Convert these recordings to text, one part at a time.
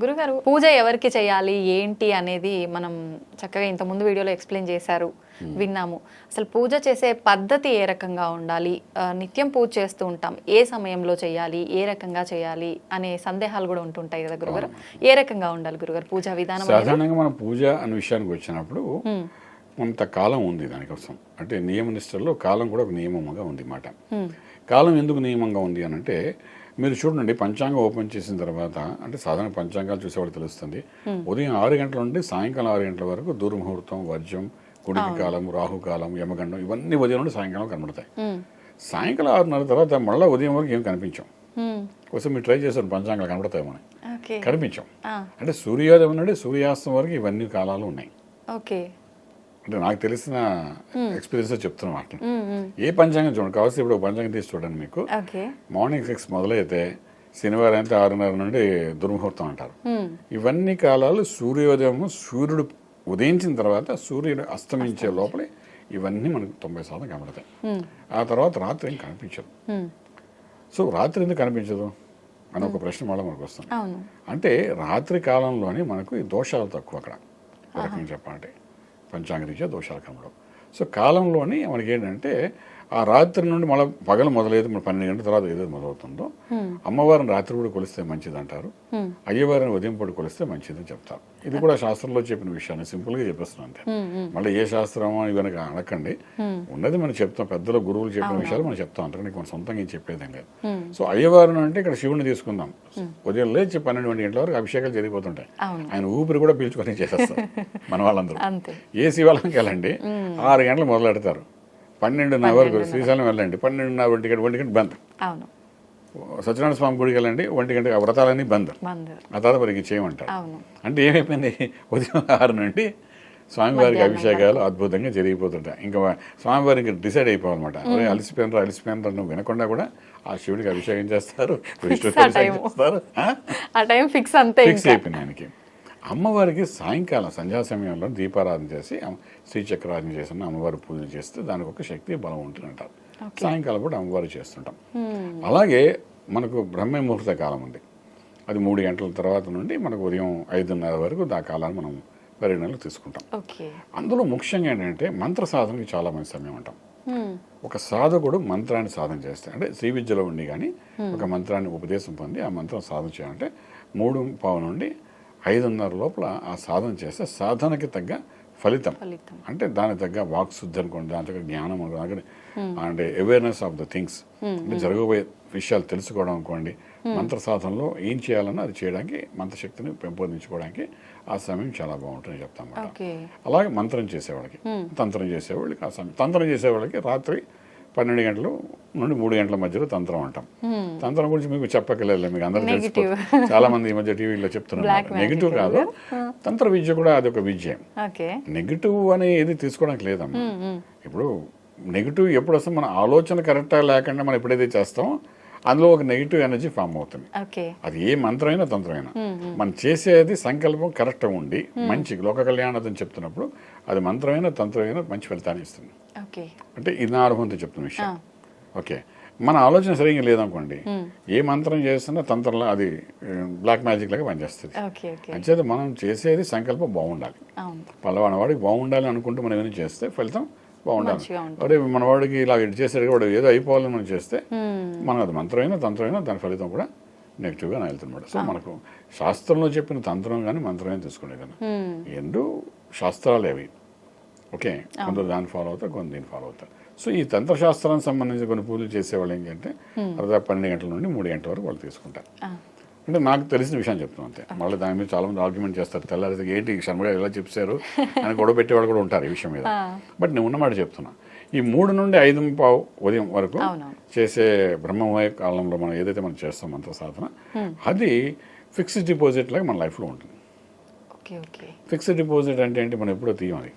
గురుగారు పూజ ఎవరికి చేయాలి ఏంటి అనేది మనం చక్కగా ఇంత ముందు వీడియోలో ఎక్స్ప్లెయిన్ చేశారు విన్నాము. అసలు పూజ చేసే పద్ధతి ఏ రకంగా ఉండాలి? నిత్యం పూజ చేస్తూ ఉంటాం. ఏ సమయంలో చేయాలి? ఏ రకంగా చేయాలి? అనే సందేహాలు కూడా ఉంటుంటాయి కదా గురుగారు. ఏ రకంగా ఉండాలి గురుగారు పూజా విధానం? సాధారణంగా మనం పూజ అనే విషయానికి వచ్చినప్పుడు కొంత కాలం ఉంది దానికోసం. అంటే నియమ నిష్టల్లో కాలం కూడా ఒక నియమంగా ఉంది మాట. కాలం ఎందుకు నియమంగా ఉంది అని అంటే మీరు చూడండి పంచాంగం ఓపెన్ చేసిన తర్వాత అంటే సాధారణ పంచాంగాలు చూసేవాడు తెలుస్తుంది. ఉదయం ఆరు గంటల నుండి సాయంకాలం ఆరు గంటల వరకు దుర్ముహూర్తం వర్జం కుడికి కాలం రాహుకాలం యమగండం ఇవన్నీ ఉదయం నుండి సాయంకాలం కనబడతాయి. సాయంకాలం ఆరున్నర తర్వాత మళ్ళీ ఉదయం వరకు ఏం కనిపించాం. కోసం మీరు ట్రై చేస్తారు పంచాంగాలు కనబడతాయి ఓకే. కనిపించాం. అంటే సూర్యోదయం నుండి సూర్యాస్తం వరకు ఇవన్నీ కాలాలు ఉన్నాయి. ఓకే. అంటే నాకు తెలిసిన ఎక్స్పీరియన్స్ చెప్తున్నా మ్మ్. ఏ పంచాంగం చూడండి. కావాల్సి ఇప్పుడు పంచాంగం తీసి చూడండి మీకు. మార్నింగ్ సిక్స్ మొదలైతే శనివారం అయితే ఆరున్నర నుండి దుర్ముహూర్తం అంటారు. ఇవన్నీ కాలాలు సూర్యోదయం సూర్యుడు ఉదయించిన తర్వాత సూర్యుడు అస్తమించే లోపలే ఇవన్నీ మనకు తొంభై శాతం కనబడతాయి. ఆ తర్వాత రాత్రి ఏం కనిపించదు. సో రాత్రి ఎందుకు కనిపించదు? అని ఒక ప్రశ్న మళ్ళీ మనకు వస్తుంది. అంటే రాత్రి కాలంలోనే మనకు ఈ దోషాలు తక్కువ అక్కడ. ఒక రకంగా చెప్పాలంటే. పంచాంగ రీత్యా దోషాలు కనబడవు సో కాలంలోని మనకి ఏంటంటే ఆ రాత్రి నుండి మళ్ళీ పగలు మొదలైతే మన పన్నెండు గంటల తర్వాత ఏదో మొదలవుతుందో అమ్మవారిని రాత్రి కూడా కొలిస్తే మంచిది అంటారు. అయ్యవారిని ఉదయం పూట కొలిస్తే మంచిది అని చెప్తారు. ఇది కూడా శాస్త్రంలో చెప్పిన విషయాన్ని సింపుల్గా చెప్పేస్తున్నాను అంతే. మళ్ళీ ఏ శాస్త్రమో ఇవన్నీ అనకండి ఉన్నది మనం చెప్తాం. పెద్దల గురువులు చెప్పిన విషయాలు మనం చెప్తాం అంటారు. నీకు మన సొంతంగా ఏం చెప్పేదేం లేదు. సో అయ్యవారిని అంటే ఇక్కడ శివుని తీసుకుందాం. ఉదయం లేచి పన్నెండు ఒంటి గంటల వరకు అభిషేకాలు జరిగిపోతుంటాయి. ఆయన ఊపిరి కూడా పీల్చుకొని చేసేస్తారు మన వాళ్ళందరూ. ఏ శివాలయంకి వెళ్ళండి ఆరు గంటలు మొదలు పెడతారు పన్నెండున్నర వరకు శ్రీశైలం వెళ్ళండి. పన్నెండున్నర ఒంటి గంట ఒంటి గంట బంద్. అవును. సత్యనారాయణ స్వామి గుడికి వెళ్ళండి ఒంటి గంట వ్రతాలన్నీ బంద్. ఆ తర్వాత మరికి చేయమంటారు. అంటే ఏమైపోయింది? ఉదయం ఆరు నుండి స్వామివారికి అభిషేకాలు అద్భుతంగా జరిగిపోతుంటాయి. ఇంకా స్వామివారికి డిసైడ్ అయిపోవాలన్నమాట. ఒరే అలసిపోయినరా అలసిపోయినరా నువ్వు వినకుండా కూడా ఆ శివుడికి అభిషేకం చేస్తారు. విష్ణుకి అభిషేకం. చేస్తారు. ఫిక్స్ అయిపోయింది ఆయనకి. అమ్మవారికి సాయంకాలం సంధ్యా సమయంలో దీపారాధన చేసి శ్రీచక్రారాధన చేసిన అమ్మవారి పూజ చేస్తే దానికి ఒక శక్తి బలం ఉంటుందంటారు. సాయంకాలం కూడా అమ్మవారు చేస్తుంటాం. అలాగే మనకు బ్రహ్మ ముహూర్త కాలం ఉంది అది మూడు గంటల తర్వాత నుండి మనకు ఉదయం ఐదున్నర వరకు ఆ కాలాన్ని మనం పరిగణనలో తీసుకుంటాం. అందులో ముఖ్యంగా ఏంటంటే మంత్ర సాధనకి చాలా మంచి సమయం మ్మ్. ఒక సాధకుడు మంత్రాన్ని సాధన చేస్తే అంటే శ్రీ విద్యలో ఉండి కానీ ఒక మంత్రాన్ని ఉపదేశం పొంది ఆ మంత్రం సాధన చేయాలంటే మూడు పావు నుండి ఐదున్నర లోపల ఆ సాధన చేస్తే సాధనకి తగ్గ ఫలితం. అంటే దానికి తగ్గ వాక్ శుద్ధి అనుకోండి దాని తగ్గ జ్ఞానం అనుకోండి అంటే అవేర్నెస్ ఆఫ్ ద థింగ్స్ అంటే జరగబోయే విషయాలు తెలుసుకోవడం అనుకోండి మంత్ర సాధనలో ఏం చేయాలన్నా అది చేయడానికి మంత్రశక్తిని పెంపొందించుకోవడానికి ఆ సమయం చాలా బాగుంటుందని చెప్తాం అలాగే మంత్రం చేసేవాళ్ళకి తంత్రం చేసేవాళ్ళకి ఆ సమయం తంత్రం చేసేవాళ్ళకి రాత్రి పన్నెండు గంటలు నుండి మూడు గంటల మధ్యలో తంత్రం అంటాం. తంత్రం గురించి మీకు చెప్పక్కర్లేదు మీకు అందరూ. తెలిసిపోతుంది చాలా మంది ఈ మధ్య టీవీలో చెప్తున్నారు. నెగిటివ్ కాదు. తంత్ర విద్య కూడా అది ఒక విద్య. నెగిటివ్ అని ఏది తీసుకోవడానికి లేదమ్మా. ఇప్పుడు నెగిటివ్ ఎప్పుడు వస్తే మన ఆలోచన కరెక్ట్గా లేకుండా మనం ఎప్పుడైతే చేస్తామో అందులో ఒక నెగిటివ్ ఎనర్జీ ఫామ్ అవుతుంది. అది ఏ మంత్రమైనా తంత్రమైనా. మనం చేసేది సంకల్పం కరెక్ట్గా ఉండి మంచి లోక కళ్యాణం చెప్తున్నప్పుడు అది మంత్రమైన తంత్రమైన మంచి ఫలితాన్ని ఇస్తుంది. అంటే ఇది నా అనుభవంతో చెప్తున్న విషయం. ఓకే. మన ఆలోచన సరిగ్గా లేదనుకోండి ఏ మంత్రం చేస్తున్నా తంత్రంలో అది బ్లాక్ మ్యాజిక్ లాగా పనిచేస్తుంది. అంచేత మనం చేసేది సంకల్పం బాగుండాలి. అవును. పల్లవాడి వాడికి బాగుండాలి అనుకుంటూ మనం ఏమైనా చేస్తే ఫలితం బాగుండాలి. మన వాడికి ఇలా ఇటు చేసాడు వాడు ఏదో అయిపోవాలని మనం చేస్తే మనం అది మంత్రమైనా తంత్రమైనా దాని ఫలితం కూడా నెగిటివ్గా వెళ్తున్నమాట సో మనకు శాస్త్రంలో చెప్పిన తంత్రం కానీ మంత్రమైనా తీసుకునే కానీ మ్మ్. రెండు శాస్త్రాలు అవి. ఓకే? కొందరు దాన్ని ఫాలో అవుతారు కొందరు దీన్ని ఫాలో అవుతారు. సో ఈ తంత్రశాస్త్రానికి సంబంధించి కొన్ని పూజలు చేసేవాళ్ళు ఏంటంటే అరవై పన్నెండు గంటల నుండి మూడు గంటల వరకు వాళ్ళు తీసుకుంటారు. అంటే నాకు తెలిసిన విషయం చెప్తున్నాను అంతే. మళ్ళీ దాని మీద చాలా మంది ఆర్గ్యుమెంట్ చేస్తారు. తెల్లారి ఏంటి శర్మ గారు ఎలా చెప్పారు అని గొడవ పెట్టేవాళ్ళు కూడా ఉంటారు ఈ విషయం మీద. బట్ నేను ఉన్నమాట చెప్తున్నా. ఈ మూడు నుండి ఐదు పావు ఉదయం వరకు. చేసే బ్రహ్మమయ కాలంలో మనం ఏదైతే మనం చేస్తాం మంత్ర సాధన అది ఫిక్స్డ్ డిపాజిట్ లాగా మన లైఫ్లో ఉంటుంది. ఫిక్స్డ్ డిపాజిట్ అంటే ఏంటి? మనం ఎప్పుడో తీయం అది.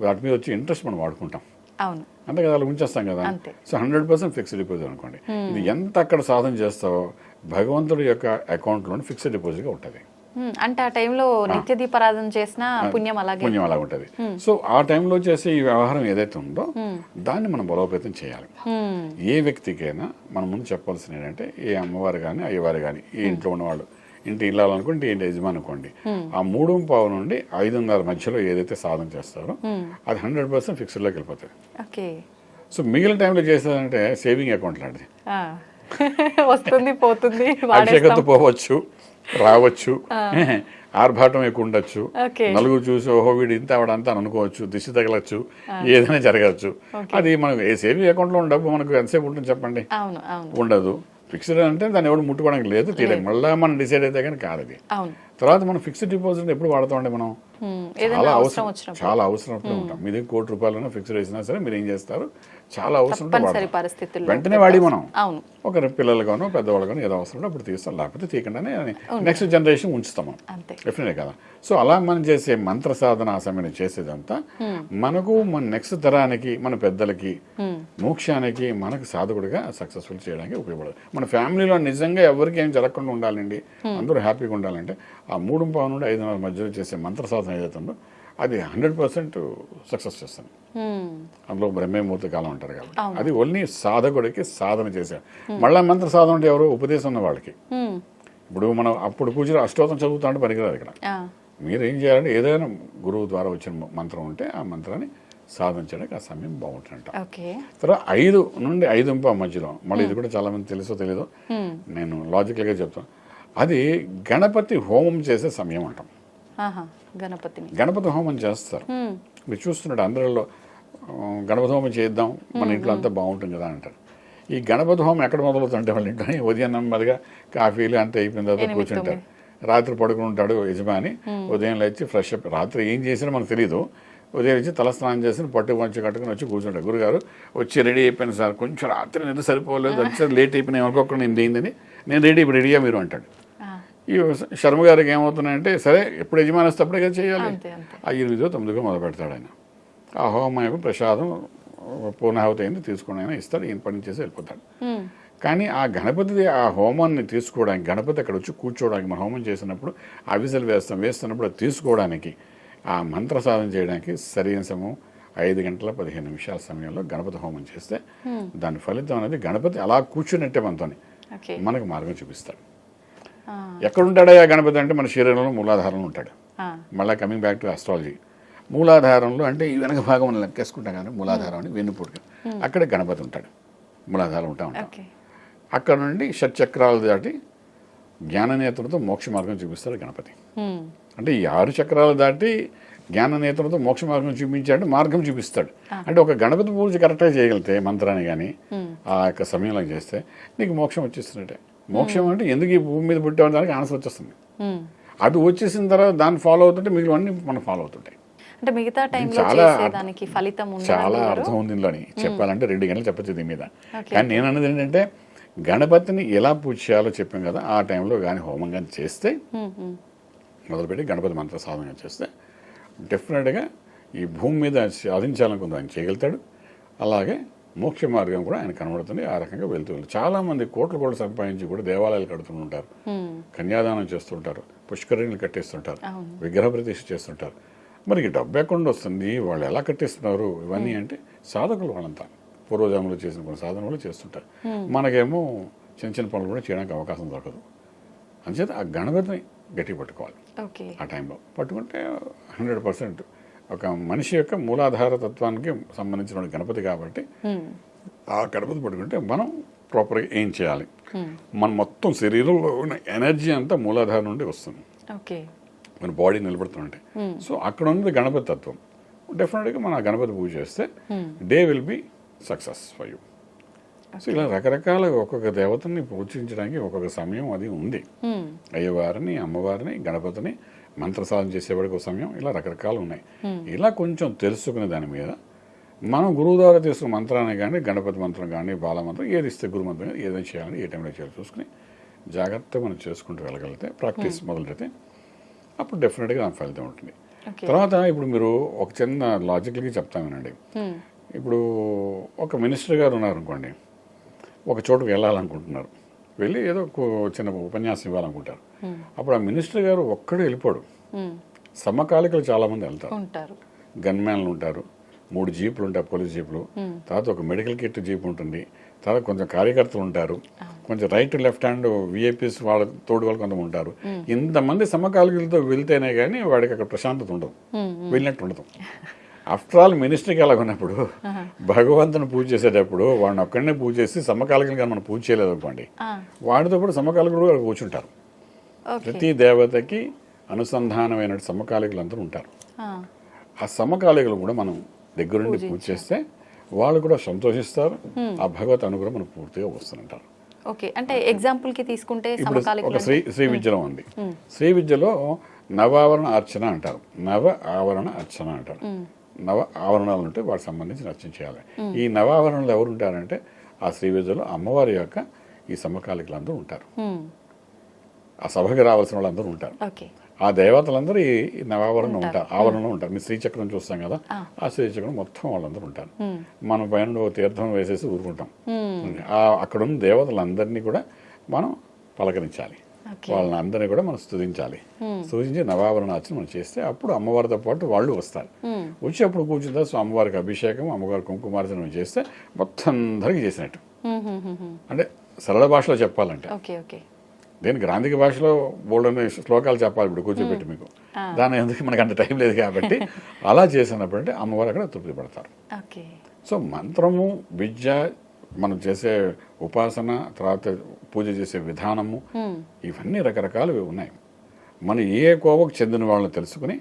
వాటి మీద వచ్చి ఇంట్రెస్ట్ మనం వాడుకుంటాం. అవును. అంతే కదా అలా ఉంచేస్తాం కదా. అంతే. So hundred percent fixed deposit అనుకోండి. ఇది ఎంత అక్కడ సాధన చేస్తావో భగవంతుడి యొక్క అకౌంట్లోనే ఫిక్స్డ్ డిపాజిట్గా ఉంటుంది. అంటే ఆ టైంలో నిత్య దీపారాధన చేసిన పుణ్యం అలాగే. పుణ్యం అలా ఉంటుంది. సో ఆ టైంలో చేసే ఈ వ్యవహారం ఏదైతే ఉందో దాన్ని మనం బలోపేతం చేయాలి. ఏ వ్యక్తికైనా మనం ముందు చెప్పాల్సిన ఏంటంటే ఏ అమ్మవారు కానీ అయ్యవారు కానీ ఏ ఇంట్లో ఉన్నవాళ్ళు ఇంటి ఇల్లాలనుకోండి ఇంటి యజమాని అనుకోండి ఆ మూడు పావు నుండి ఐదున్నర మధ్యలో ఏదైతే సాధన చేస్తారో అది హండ్రెడ్ పర్సెంట్ ఫిక్స్డ్లోకి వెళ్ళిపోతుంది. సో మిగిలిన టైంలో చేసేదంటే సేవింగ్ అకౌంట్ లాంటిది. వస్తుంది పోతుంది అభిషేకంతో పోవచ్చు రావచ్చు ఆర్భాటం ఎక్కువ ఉండొచ్చు. నలుగురు చూసి ఓహో వీడు ఇంత ఆవిడ అంతా అని అనుకోవచ్చు దిష్టి తగలచ్చు ఏదైనా జరగచ్చు. అది మనకు ఏ సేవింగ్ అకౌంట్లో ఉన్న డబ్బు మనకు ఎంతసేపు ఉంటుంది చెప్పండి? ఉండదు. ఫిక్స్డ్ అంటే దాన్ని ఎవరు ముట్టుకోవడానికి లేదు తీయడానికి మళ్ళీ మనం డిసైడ్ అయితే కానీ కాదు అది. తర్వాత మనం ఫిక్స్డ్ డిపాజిట్ ఎప్పుడు వాడతామండి మనం? చాలా అవసరం చాలా అవసరం ఉంటాం. మీది కోటి రూపాయలు ఫిక్స్డ్ వేసినా సరే మీరు ఏం చేస్తారు? చాలా అవసరం వెంటనే వాడి మనం. ఒక పిల్లలుగానో పెద్దవాళ్ళగానో ఏదో అవసరం అప్పుడు తీస్తాం. లేకపోతే తీయకుండానే నెక్స్ట్ జనరేషన్ ఉంచుతాం మనం. డెఫినెట్ కదా. సో అలా మనం చేసే మంత్ర సాధన ఆ సమయంలో చేసేదంతా మనకు మన నెక్స్ట్ తరానికి మన పెద్దలకి మోక్షానికి మనకు సాధకుడిగా సక్సెస్ఫుల్ చేయడానికి ఉపయోగపడదు. మన ఫ్యామిలీలో నిజంగా ఎవరికి ఏం జరగకుండా ఉండాలండి? అందరూ హ్యాపీగా ఉండాలంటే ఆ మూడు పావు నుండి ఐదున్నర మధ్యలో చేసే మంత్ర సాధన ఏదైతే ఉందో అది హండ్రెడ్ పర్సెంట్ సక్సెస్ చేస్తుంది ఉమ్, అందులో బ్రహ్మేమూర్తి కాలం అంటారు కాబట్టి అది ఓన్లీ సాధకుడికి సాధన చేశారు. మళ్ళా మంత్ర సాధన అంటే ఎవరు? ఉపదేశం ఉన్న వాళ్ళకి. ఉమ్, ఇప్పుడు మనం అప్పుడు పూజలు అష్టోత్తరం చదువుతా అంటే పనికిరాదు ఇక్కడ. మీరు ఏం చేయాలంటే ఏదైనా గురువు ద్వారా వచ్చిన మంత్రం ఉంటే ఆ మంత్రాన్ని సాధన చేయడానికి ఆ సమయం బాగుంటుందంట. తర్వాత ఐదు నుండి ఐదు ఇంప మధ్యలో మళ్ళీ ఇది కూడా చాలా మంది తెలుసో తెలీదో ఉమ్, నేను లాజికల్గా చెప్తాను. అది గణపతి హోమం చేసే సమయం అంటాం. ఆహా గణపతిని. గణపతి హోమం చేస్తారు. మీరు చూస్తున్నాడు అందరిలో గణపతి హోమం చేద్దాం మన ఇంట్లో అంతా బాగుంటుంది కదా అంటారు. ఈ గణపతి హోమం ఎక్కడ మొదలవుతుంటే వాళ్ళ ఇంట్లో ఉదయం నెమ్మదిగా కాఫీలు అంతా అయిపోయిన తర్వాత కూర్చుంటారు. రాత్రి పడుకుని ఉంటాడు యజమాని. ఉదయం లేచి ఫ్రెష్ అప్. రాత్రి ఏం చేసినా మనకు తెలియదు ఉదయం వచ్చి తలస్నానం చేసి పట్టు పంచి కట్టుకుని వచ్చి కూర్చుంటాడు. గురుగారు వచ్చి రెడీ అయిపోయింది సార్ కొంచెం రాత్రి నిద్ర సరిపోలేదు వచ్చి లేట్ అయిపోయినా అనుకోకుండా నేను ఏందని నేను రెడీ ఇప్పుడు రెడీగా మీరు అంటాడు. ఈ శర్మ గారికి ఏమవుతున్నాయంటే సరే ఎప్పుడు యజమాని వస్తే అప్పుడే కదా చేయాలి. ఆ ఎనిమిదో తొమ్మిదిగా మొదలు పెడతాడు ఆయన. ఆ హోమం యొక్క ప్రసాదం పూర్ణాహుతి అయింది తీసుకుని ఆయన ఇస్తాడు ఈయన పని చేసి వెళ్ళిపోతాడు. కానీ ఆ గణపతి ఆ హోమాన్ని తీసుకోవడానికి గణపతి అక్కడ వచ్చి కూర్చోవడానికి మనం హోమం చేసినప్పుడు అవిసలు వేస్తాం వేస్తున్నప్పుడు అది తీసుకోవడానికి ఆ మంత్ర సాధన చేయడానికి సరైన సమయం ఐదు గంటల పదిహేను నిమిషాల సమయంలో గణపతి హోమం చేస్తే దాని ఫలితం అనేది గణపతి అలా కూర్చున్నట్టే మనతోని మనకు మార్గం చూపిస్తాడు. ఆ, ఎక్కడుంటాడో ఆ గణపతి అంటే మన శరీరంలో మూలాధారంలో ఉంటాడు. మళ్ళీ కమింగ్ బ్యాక్ టు ఆస్ట్రాలజీ మూలాధారంలో అంటే ఈ వెనక భాగం మనం లెక్కేసుకుంటాం కానీ మూలాధారం అని వెన్నుపూడిక. అక్కడే గణపతి ఉంటాడు. మూలాధారం ఉంటా ఉంటాం. ఓకే. అక్కడ నుండి షట్చక్రాలు దాటి జ్ఞాననేత్రంతో మోక్ష మార్గం చూపిస్తాడు గణపతి. అంటే ఈ ఆరు చక్రాలు దాటి జ్ఞాననేత్రంతో మోక్ష మార్గం చూపించాడు మార్గం చూపిస్తాడు. అంటే ఒక గణపతి పూజ కరెక్ట్గా చేయగలిగితే మంత్రాన్ని కానీ ఆ యొక్క సమయంలో చేస్తే నీకు మోక్షం వచ్చేస్తున్నట్టే. మోక్షం అంటే ఎందుకు ఈ భూమి మీద పుట్టామని దానికి ఆన్సర్ వచ్చేస్తుంది. అది వచ్చేసిన తర్వాత దాన్ని ఫాలో అవుతుంటే మిగిలినవన్నీ మనం ఫాలో అవుతుంటాయి. అంటే మిగతా టైంలో ఫలితం చాలా? అర్థం ఉంది ఇందులోని. చెప్పాలంటే రెండు గంటలు చెప్పచ్చు దీని మీద. కానీ నేను అన్నది ఏంటంటే గణపతిని ఎలా పూజ చేయాలో చెప్పాం కదా ఆ టైంలో కానీ హోమం కానీ చేస్తే మొదలుపెట్టి గణపతి మంత్ర సాధన చేస్తే డెఫినెట్గా ఈ భూమి మీద సాధించాలనుకుంది ఆయన చేయగలుగుతాడు. అలాగే మోక్ష మార్గం కూడా ఆయన కనబడుతుంది ఆ రకంగా వెళ్తూ వెళ్తారు చాలామంది కోట్ల కోట్లు సంపాదించి కూడా దేవాలయాలు కడుతుంటారు. కన్యాదానం చేస్తుంటారు. పుష్కరిణిలు కట్టేస్తుంటారు. విగ్రహ ప్రతిష్ఠ చేస్తుంటారు. మరి డబ్బు ఎక్కడ వస్తుంది? వాళ్ళు ఎలా కట్టిస్తున్నారు? ఇవన్నీ అంటే సాధకులు వాళ్ళంతా. పూర్వజాములు చేసిన కొన్ని సాధనలు చేస్తుంటారు. మనకేమో చిన్న చిన్న పనులు కూడా చేయడానికి అవకాశం దొరకదు. అంచేత ఆ గణపతిని గట్టి పట్టుకోవాలి. ఆ టైంలో. పట్టుకుంటే హండ్రెడ్ పర్సెంట్ ఒక మనిషి యొక్క మూలాధార తత్వానికి సంబంధించిన గణపతి కాబట్టి ఆ గణపతి పట్టుకుంటే మనం ప్రాపర్గా ఏం చేయాలి? మన మొత్తం శరీరంలో ఉన్న ఎనర్జీ అంతా మూలాధారం నుండి వస్తుంది. మన బాడీ నిలబడుతుంటే సో అక్కడ ఉన్నది గణపతి తత్వం. డెఫినెట్గా మనం ఆ గణపతి పూజ చేస్తే day will be success for you so ఇలా రకరకాల ఒక్కొక్క దేవతని పూజించడానికి ఒక్కొక్క సమయం అది ఉంది. అయ్యవారిని అమ్మవారిని గణపతిని మంత్రసాధన చేసేవాడికి ఒక సమయం ఇలా రకరకాలు ఉన్నాయి. ఇలా కొంచెం తెలుసుకునే దాని మీద మనం గురువు ద్వారా తీసుకున్న మంత్రాన్ని కానీ గణపతి మంత్రం కానీ బాలమంత్రం ఏది ఇస్తే గురు మంత్రం కానీ ఏదైనా చేయాలని ఏ టైంలో చేయాలి చూసుకుని జాగ్రత్తగా మనం చేసుకుంటూ వెళ్ళగలిగితే ప్రాక్టీస్ మొదలెడితే అప్పుడు డెఫినెట్గా దాని ఫలితం ఉంటుంది. తర్వాత ఇప్పుడు మీరు ఒక చిన్న లాజికల్గా ఉమ్, ఇప్పుడు ఒక మినిస్టర్ గారు ఉన్నారనుకోండి ఒక చోటుకు వెళ్ళాలనుకుంటున్నారు. వెళ్ళి ఏదో ఒక చిన్న ఉపన్యాసం ఇవ్వాలనుకుంటారు. అప్పుడు ఆ మినిస్టర్ గారు ఒక్కడే వెళ్ళిపోడు. సమకాలికలు చాలామంది వెళ్తారు. ఉంటారు. గన్మ్యాన్లు ఉంటారు. మూడు జీపులు ఉంటాయి పోలీస్ జీపులు. తర్వాత ఒక మెడికల్ కిట్ జీప్ ఉంటుంది. తర్వాత కొంచెం కార్యకర్తలు ఉంటారు. కొంచెం రైట్ లెఫ్ట్ హ్యాండ్ విఐపీస్ వాళ్ళ తోడు వాళ్ళు కొంత ఉంటారు. ఇంతమంది సమకాలికలతో వెళ్తేనే కానీ వాడికి అక్కడ ప్రశాంతత ఉండదు. వెళ్ళినట్టు ఉండదు. ఆఫ్టర్ ఆల్ మినిస్టర్కి ఎలా ఉన్నప్పుడు భగవంతుని పూజ చేసేటప్పుడు వాడిని ఒక్కడనే పూజ చేసి సమకాలికలు కానీ మనం పూజ చేయలేదు అనుకోండి వాడితో పాటు సమకాలికులు కూడా కూర్చుంటారు. ప్రతి దేవతకి అనుసంధానమైన సమకాలికులు అందరూ ఉంటారు. ఆ, సమకాలికులు కూడా మనం దగ్గరుండి పూజ చేస్తే వాళ్ళు కూడా సంతోషిస్తారు. ఆ భగవత్ అనుగ్రహం మనకు పూర్తిగా వస్తుంటారు ఓకే. అంటే ఎగ్జాంపుల్కి తీసుకుంటే ఒక శ్రీ శ్రీ విద్యలో ఉంది. శ్రీ విద్యలో నవావరణ అర్చన అంటారు. నవ ఆవరణ అర్చన అంటారు. నవ ఆవరణాలు ఉంటే వాటికి సంబంధించిన అర్చన చేయాలి. ఈ నవావరణలు ఎవరు ఉంటారంటే ఆ శ్రీ విద్యలో అమ్మవారి యొక్క ఈ సమకాలికులందరూ ఉంటారు. ఆ సభకి రావాల్సిన వాళ్ళందరూ ఉంటారు. ఆ దేవతలందరూ ఈ ఈ నవావరణం ఉంటారు. ఆవరణలో ఉంటారు. మీ శ్రీచక్రం చూస్తాం కదా. ఆ. శ్రీచక్రం మొత్తం వాళ్ళందరూ ఉంటారు. మనం పైన తీర్థం వేసేసి ఊరుకుంటాం. ఆ అక్కడ ఉన్న దేవతలందరినీ కూడా మనం పలకరించాలి. వాళ్ళని అందరినీ కూడా మనం స్తుతించాలి. స్తుతించి నవావరణ అర్చన మనం చేస్తే అప్పుడు అమ్మవారితో పాటు వాళ్ళు వస్తారు. వచ్చి అప్పుడు కూర్చుందా సో అమ్మవారికి అభిషేకం అమ్మవారి కుంకుమార్చన చేస్తే మొత్తం అందరికీ చేసినట్టు. అంటే సరళ భాషలో చెప్పాలంటే. నేను గ్రాంధిక భాషలో బోల్డని శ్లోకాలు చెప్పాలి ఇప్పుడు కూర్చోబెట్టి మీకు. దాని ఎందుకు మనకు అంత టైం లేదు కాబట్టి అలా చేసినప్పుడు అంటే అమ్మవారు అక్కడ తృప్తి పడతారు. సో మంత్రము విద్య మనం చేసే ఉపాసన తర్వాత పూజ చేసే విధానము ఇవన్నీ రకరకాలు ఉన్నాయి. మనం ఏ కోవకు చెందిన వాళ్ళని తెలుసుకుని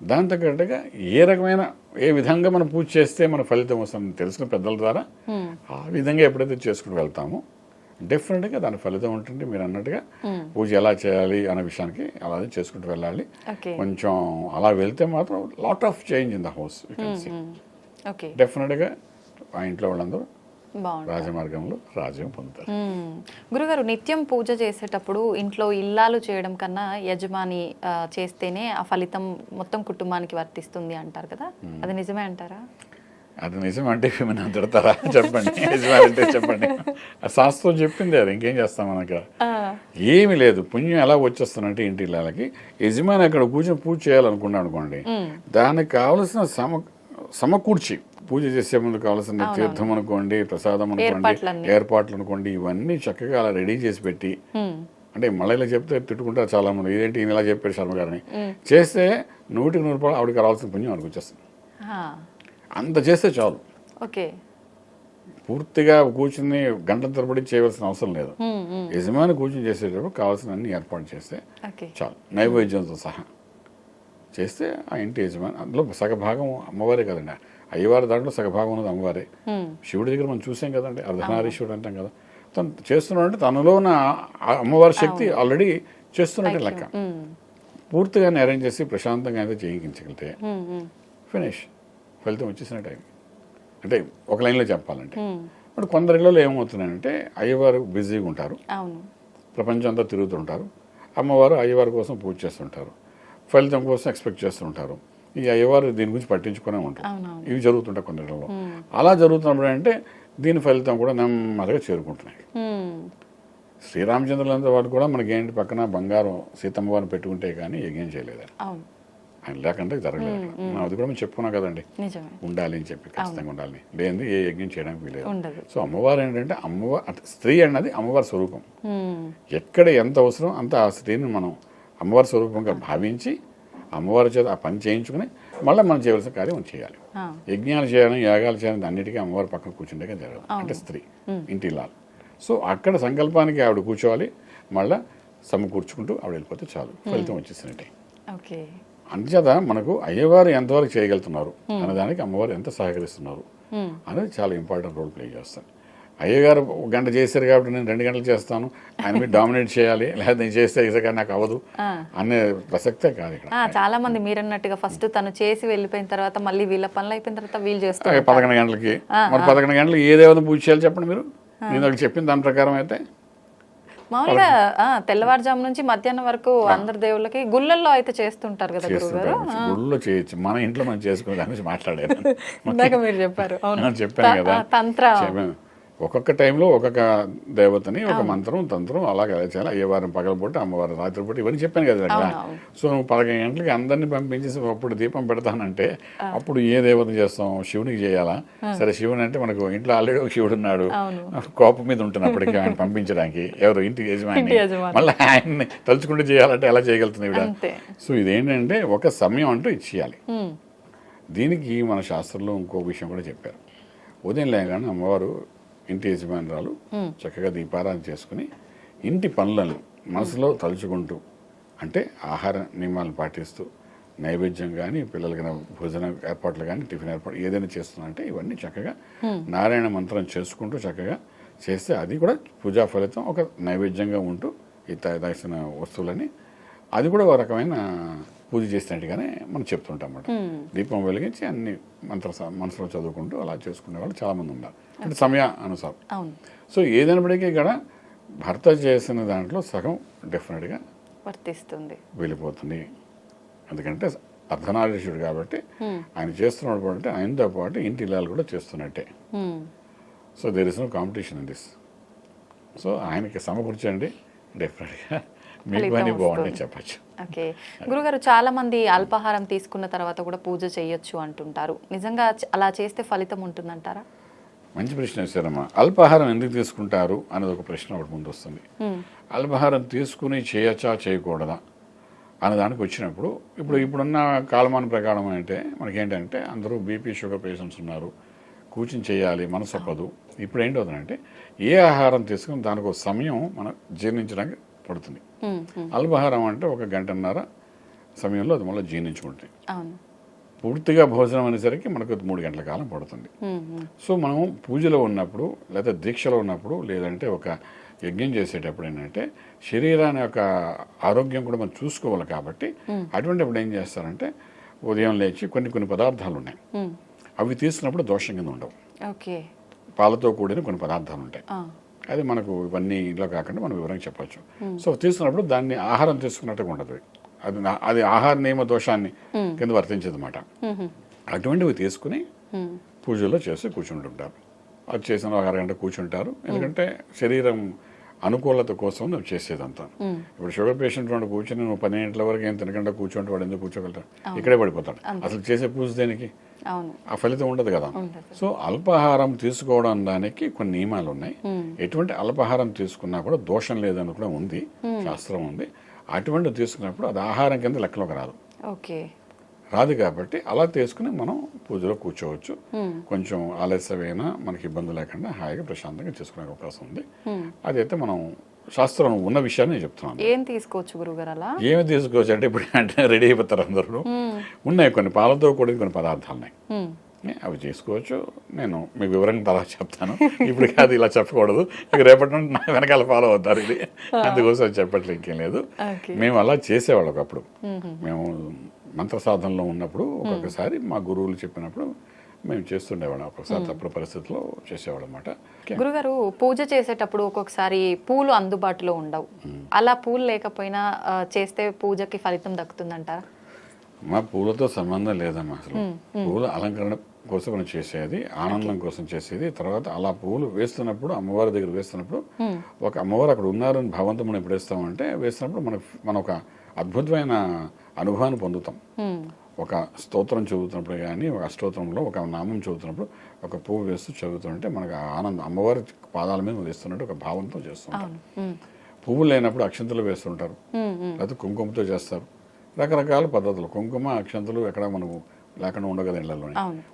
దాని తగ్గట్టుగా ఏ రకమైన ఏ విధంగా మనం పూజ చేస్తే మన ఫలితం వస్తుందని తెలుసుకున్న పెద్దల ద్వారా ఆ విధంగా ఎప్పుడైతే చేసుకుని వెళ్తామో డెఫినెట్గా దాని ఫలితం ఉంటుంది. మీరు అన్నట్టుగా. పూజ ఎలా చేయాలి అనే విషయానికి అలాగే చేసుకుంటూ వెళ్ళాలి. కొంచెం అలా వెళ్తే మాత్రం lot of change in the house డెఫినెట్గా ఆ ఇంట్లో వాళ్ళందరూ రాజమార్గంలో రాజ్యం పొందుతారు. గురుగారు నిత్యం పూజ చేసేటప్పుడు ఇంట్లో ఇల్లాలు చేయడం కన్నా యజమాని చేస్తేనే ఆ ఫలితం మొత్తం కుటుంబానికి వర్తిస్తుంది అంటారు కదా? అది నిజమే అంటారా? అది నిజం అంటే ఏమైనా తిడతారా చెప్పండి. నిజమంటే చెప్పండి. ఆ శాస్త్రం చెప్పింది అది. ఇంకేం చేస్తాం మనకి ఏమీ లేదు. పుణ్యం ఎలా వచ్చేస్తానంటే ఇంటి ఇళ్ళకి. యజమాని అక్కడ కూర్చొని పూజ చేయాలనుకున్నాడు అనుకోండి. దానికి కావలసిన సమ సమకూర్చి. పూజ చేసే ముందు కావాల్సిన తీర్థం అనుకోండి ప్రసాదం అనుకోండి. ఏర్పాట్లు అనుకోండి ఇవన్నీ చక్కగా అలా రెడీ చేసి పెట్టి. అంటే మళ్ళీ ఇలా చెప్తే తిట్టుకుంటారు చాలా మంది ఇదేంటి ఈయన ఇలా చెప్పారు శర్మ గారిని. చేస్తే నూటికి నూరు రూపాయలు ఆవిడకి రావాల్సిన పుణ్యం ఆవిడకి వచ్చేస్తుంది. ఆ, అంత చేస్తే చాలు. ఓకే. పూర్తిగా కూర్చుని గంటల తరబడి చేయవలసిన అవసరం లేదు. యజమాని కూర్చుని చేసేటప్పుడు కావాల్సిన అన్ని ఏర్పాటు చేస్తే చాలు. నైవేద్యంతో సహా. చేస్తే ఆ ఇంటి యజమాని అందులో సగభాగం అమ్మవారే కదండి. అయ్యవారి దాంట్లో సగభాగం ఉన్నది అమ్మవారే. మ్మ్. శివుడి దగ్గర మనం చూసాం కదండి అర్ధనారీశ్వరుడు అంటాం కదా. తను చేస్తున్నాడు అంటే తనలో ఉన్న అమ్మవారి శక్తి ఆల్రెడీ చేస్తున్నట్టే లెక్క. పూర్తిగా అరేంజ్ చేసి ప్రశాంతంగా అయితే చేయించగలిగితే మ్మ్. ఫినిష్ ఫలితం వచ్చేసిన టైం అంటే ఒక లైన్లో చెప్పాలంటే. ఇప్పుడు కొందరిలో ఏమవుతున్నాయంటే అయ్యవారు బిజీగా ఉంటారు. ప్రపంచం అంతా తిరుగుతుంటారు. అమ్మవారు అయ్యవారి కోసం పూజ చేస్తుంటారు. ఫలితం కోసం ఎక్స్పెక్ట్ చేస్తుంటారు. ఈ అయ్యవారు దీని గురించి పట్టించుకునే ఉంటారు. ఇవి జరుగుతుంటాయి కొందరిలో అలా జరుగుతున్నప్పుడు అంటే దీని ఫలితం కూడా నెమ్మదిగా చేరుకుంటున్నాయి. మ్మ్. శ్రీరామచంద్రులంతా వాడు కూడా మనకి ఏంటి పక్కన బంగారం సీతమ్మ వారిని పెట్టుకుంటే కానీ యజ్ఞం చేయలేదు ఆయన. లేకుంటే జరగలేదు. మనం అది కూడా మనం చెప్పుకున్నాం కదండి. ఉండాలి అని చెప్పి ఖచ్చితంగా ఉండాలి. లేనిది ఏ యజ్ఞం చేయడానికి వీలేదు సో అమ్మవారు ఏంటంటే అమ్మవారు స్త్రీ అన్నది అమ్మవారి స్వరూపం. మ్మ్. ఎక్కడ ఎంత అవసరం అంత ఆ స్త్రీని మనం అమ్మవారి స్వరూపంగా భావించి అమ్మవారి చేత ఆ పని చేయించుకుని మళ్ళీ మనం చేయవలసిన కార్యం మనం చేయాలి. యజ్ఞాలు చేయడం యాగాలు చేయడం అన్నిటికీ అమ్మవారి పక్కన కూర్చుంటే జరగదు. అంటే స్త్రీ ఇంటి ఇల్లాలు సో అక్కడ సంకల్పానికి ఆవిడ కూర్చోవాలి మళ్ళీ సమకూర్చుకుంటూ ఆవిడ వెళ్ళిపోతే చాలు. ఫలితం వచ్చేసినట్టే ఓకే. అంతేత మనకు అయ్యవారు ఎంతవరకు చేయగలుగుతున్నారు అన్నదానికి అమ్మవారు ఎంత సహకరిస్తున్నారు. అనేది చాలా ఇంపార్టెంట్ రోల్ ప్లే చేస్తాను. అయ్యగారు ఒక గంట చేశారు కాబట్టి నేను రెండు గంటలు చేస్తాను. ఆయన మీద డామినేట్ చేయాలి. లేదా నేను చేస్తే ఇసగా నాకు అవ్వదు. అనే ప్రసక్తే కాదు ఇక్కడ. చాలా మంది మీరన్నట్టుగా ఫస్ట్ తను చేసి వెళ్ళిపోయిన తర్వాత మళ్ళీ వీళ్ళ పనులు అయిపోయిన తర్వాత వీళ్ళు చేస్తారు. పదకొండు గంటలకి. మరి పదకొండు గంటలకు ఏ దేవత పూజ చేయాలి చెప్పండి మీరు? నేను వాళ్ళకి చెప్పిన దాని ప్రకారం అయితే. మామూలుగా ఆ, తెల్లవారుజాము నుంచి మధ్యాహ్నం వరకు అందరి దేవుళ్ళకి గుళ్ళల్లో అయితే చేస్తుంటారు కదా గురువు గారు. చేస్తుంటారు. గుళ్ళో చేయొచ్చు. మన ఇంట్లో మనం చేసుకునే దాని గురించి మాట్లాడాను ఇందాక మీరు చెప్పారు. అవును. చెప్పాను కదా. తంత్ర. ఒక్కొక్క టైంలో ఒక్కొక్క దేవతని ఒక మంత్రం తంత్రం అలాగే చేయాలి. అయ్యవారం పగలపూట అమ్మవారం రాత్రిపూట ఇవన్నీ చెప్పాను కదా అక్కడ. సో నువ్వు పదకొండు గంటలకి అందరినీ పంపించేసి అప్పుడు దీపం పెడతానంటే అప్పుడు ఏ దేవత చేస్తాం? శివునికి చేయాలా? సరే శివుని అంటే మనకు ఇంట్లో ఆల్రెడీ ఒక శివుడు ఉన్నాడు. కోపం మీద ఉంటున్నప్పటికీ ఆయన పంపించడానికి. ఎవరు? ఇంటి యజమాని. మళ్ళీ ఆయన్ని తలుచుకుంటూ చేయాలంటే ఎలా చేయగలుగుతుంది ఇవిడ సో ఇదేంటంటే ఒక సమయం అంటూ ఇచ్చేయాలి. దీనికి మన శాస్త్రంలో ఇంకో విషయం కూడా చెప్పారు. ఉదయం లేగానే అమ్మవారు ఇంటి యజమానురాలు చక్కగా దీపారాధన చేసుకుని ఇంటి పనులను మనసులో తలుచుకుంటూ అంటే ఆహార నియమాలను పాటిస్తూ నైవేద్యం కానీ పిల్లలకి భోజన ఏర్పాట్లు కానీ టిఫిన్ ఏర్పాటు ఏదైనా చేస్తుందంటే ఇవన్నీ చక్కగా నారాయణ మంత్రం చేసుకుంటూ చక్కగా చేస్తే అది కూడా పూజా ఫలితం ఒక నైవేద్యంగా ఉంటూ ఈ తయాల్సిన వస్తువులని అది కూడా ఒక రకమైన పూజ చేసినట్టుగానే మనం చెప్తుంటాం అన్నమాట దీపం వెలిగించి అన్ని మంత్ర మనసులో చదువుకుంటూ అలా చేసుకునే వాళ్ళు చాలామంది ఉన్నారు. అంటే సమయ అనుసారం. సో ఏదైనప్పటికీ ఇక్కడ భర్త చేసిన దాంట్లో సగం డెఫినెట్గా వర్తిస్తుంది. వెళ్ళిపోతుంది. ఎందుకంటే అర్ధనారీషుడు కాబట్టి ఆయన చేస్తున్నప్పుడు అంటే ఆయనతో పాటు ఇంటి ఇల్లాలు కూడా చేస్తున్నట్టే. So there is no competition in this so ఆయనకి సమకూర్చండి డెఫినెట్గా బాగుంటుంది వస్తుంది. చెప్పచ్చు. ఓకే. గురుగారు చాలా మంది అల్పాహారం తీసుకున్న తర్వాత కూడా పూజ చేయొచ్చు అంటుంటారు. నిజంగా అలా చేస్తే ఫలితం ఉంటుందంటారా? మంచి ప్రశ్న వేశారమ్మా. అల్పాహారం ఎందుకు తీసుకుంటారు అనేది ఒక ప్రశ్న ఒకటి ముందు వస్తుంది. అల్పాహారం తీసుకుని చేయొచ్చా చేయకూడదా అనే దానికి వచ్చినప్పుడు ఇప్పుడు ఇప్పుడున్న కాలమాన ప్రకారం అంటే మనకేంటంటే అందరూ బీపీ షుగర్ పేషెంట్స్ ఉన్నారు. కూర్చుని చేయాలి మనసు ఒప్పదు. ఇప్పుడు ఏంటవుతుందంటే ఏ ఆహారం తీసుకుని దానికి ఒక సమయం మనం జీర్ణించడానికి ఉమ్, అల్పాహారం అంటే ఒక గంటన్నర సమయంలో అది మళ్ళీ జీర్ణించుకుంటుంది అవును. పూర్తిగా భోజనం అనేసరికి మనకు మూడు గంటల కాలం పడుతుంది. సో మనం పూజలో ఉన్నప్పుడు లేదా దీక్షలో ఉన్నప్పుడు లేదంటే ఒక యజ్ఞం చేసేటప్పుడు ఏంటంటే శరీరాన్ని యొక్క ఆరోగ్యం కూడా మనం చూసుకోవాలి కాబట్టి అటువంటిప్పుడు ఏం చేస్తారంటే ఉదయం లేచి కొన్ని కొన్ని పదార్థాలు ఉన్నాయి అవి తీసుకున్నప్పుడు దోషం కింద ఉండవు. ఓకే. పాలతో కూడిన కొన్ని పదార్థాలు ఉంటాయి అది మనకు ఇవన్నీ ఇంట్లో కాకుండా మనం వివరంగా చెప్పొచ్చు. సో తీసుకున్నప్పుడు దాన్ని ఆహారం తీసుకున్నట్టుగా ఉండదు. అది అది ఆహార నియమ దోషాన్ని కింద వర్తించదు అనమాట ఉమ్, ఉమ్, అటువంటివి తీసుకుని పూజలో చేసి కూర్చుంటుంటారు. అది చేసిన ఒక అరగంట కూర్చుంటారు. ఎందుకంటే శరీరం అనుకూలత కోసం నువ్వు చేసేదంతా ఇప్పుడు షుగర్ పేషెంట్ వాడు కూర్చొని నువ్వు పన్నెండు వరకు ఏం తినకుండా కూర్చుంటే వాడు ఎందుకు కూర్చోగలుగుతాడు ఇక్కడే పడిపోతాడు. అసలు చేసే పూజ దేనికి? ఆ ఫలితం ఉండదు కదా. సో అల్పాహారం తీసుకోవడం దానికి కొన్ని నియమాలు ఉన్నాయి. ఎటువంటి అల్పాహారం తీసుకున్నా కూడా దోషం లేదని కూడా ఉంది. శాస్త్రం ఉంది. అటువంటి తీసుకున్నప్పుడు అది ఆహారం కింద లెక్కలోకి రాదు. ఓకే. రాదు కాబట్టి అలా తీసుకుని మనం పూజలో కూర్చోవచ్చు. కొంచెం ఆలస్యమైనా మనకి ఇబ్బంది లేకుండా హాయిగా ప్రశాంతంగా చేసుకునే అవకాశం ఉంది. అదైతే మనం శాస్త్రం ఉన్న విషయాన్ని నేను చెప్తున్నాను. ఏం తీసుకోవచ్చు గురుగారు అలా? ఏమి తీసుకోవచ్చు అంటే ఇప్పుడు అంటే రెడీ అయిపోతారు అందరూ. ఉన్నాయి కొన్ని పాలతో కూడిన కొన్ని పదార్థాలు ఉన్నాయి అవి చేసుకోవచ్చు. నేను మీకు వివరంగా తర్వాత చెప్తాను. ఇప్పుడు కాదు ఇలా చెప్పకూడదు. ఇక రేపటి నుండి నా వెనకాల ఫాలో అవుతారు ఇది. అందుకోసం చెప్పట్లేదు ఇంకేం లేదు. మేము అలా చేసేవాళ్ళం ఒకప్పుడు. మేము మంత్ర సాధనలో ఉన్నప్పుడు ఒక్కొక్కసారి మా గురువులు చెప్పినప్పుడు మేము చేస్తుండేవాళ్ళం. ఒక్కొక్కసారి తప్పుడు పరిస్థితుల్లో చేసేవాళ్ళం అనమాట గురుగారు పూజ చేసేటప్పుడు ఒక్కొక్కసారి పూలు అందుబాటులో ఉండవు. అలా పూలు లేకపోయినా చేస్తే పూజకి ఫలితం దక్కుతుందంటారా మా పూలతో సంబంధం లేదమ్మా అసలు. పూల అలంకరణ కోసం మనం చేసేది ఆనందం కోసం చేసేది తర్వాత అలా పూలు వేస్తున్నప్పుడు అమ్మవారి దగ్గర వేస్తున్నప్పుడు ఒక అమ్మవారు అక్కడ ఉన్నారని భావంతో మనం ఎప్పుడు వేస్తామంటే వేస్తున్నప్పుడు మన మన ఒక అద్భుతమైన అనుభవాన్ని పొందుతాం. ఒక స్తోత్రం చదువుతున్నప్పుడు కానీ ఒక అష్టోత్తరంలో ఒక నామం చదువుతున్నప్పుడు ఒక పువ్వు వేస్తూ చదువుతుంటే మనకు ఆనందం అమ్మవారి పాదాల మీద వేస్తున్నట్టు ఒక భావంతో చేస్తుంటాం పువ్వులు లేనప్పుడు అక్షంతలు వేస్తుంటారు. లేకపోతే కుంకుమతో చేస్తారు. రకరకాల పద్ధతులు. కుంకుమ అక్షంతలు ఎక్కడ మనకు లేకుండా కదా ఇళ్ళలో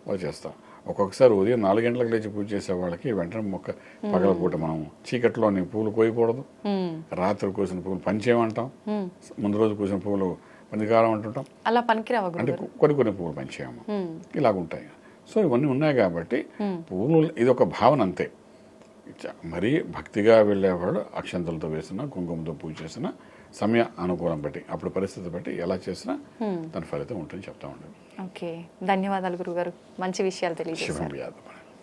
వాళ్ళు చేస్తాం ఒక్కొక్కసారి ఉదయం నాలుగు గంటలకు లేచి పూజ చేసే వాళ్ళకి వెంటనే మొక్క పగలపూట మనం చీకట్లోని పూలు కోయకూడదు. రాత్రి కోసిన పువ్వులు పంచేయమంటాం. ముందు రోజు కోసిన పువ్వులు పనికారం అంటుంటాం. అలా పనికిరావా అంటే కొన్ని కొన్ని పువ్వులు పంచేయము. ఉమ్, ఇలాగుంటాయి. సో ఇవన్నీ ఉన్నాయి కాబట్టి పువ్వులు ఇది ఒక భావన అంతే. మరీ భక్తిగా వెళ్ళేవాడు అక్షంతలతో వేసిన కుంకుమతో పూజ చేసిన సమయ అనుకూలం బట్టి అప్పుడు పరిస్థితి బట్టి ఎలా చేసినా దాని ఫలితం ఉంటుంది చెప్తా ఉండదు ఓకే. ధన్యవాదాలు గురుగారు. మంచి విషయాలు తెలియజేశారు.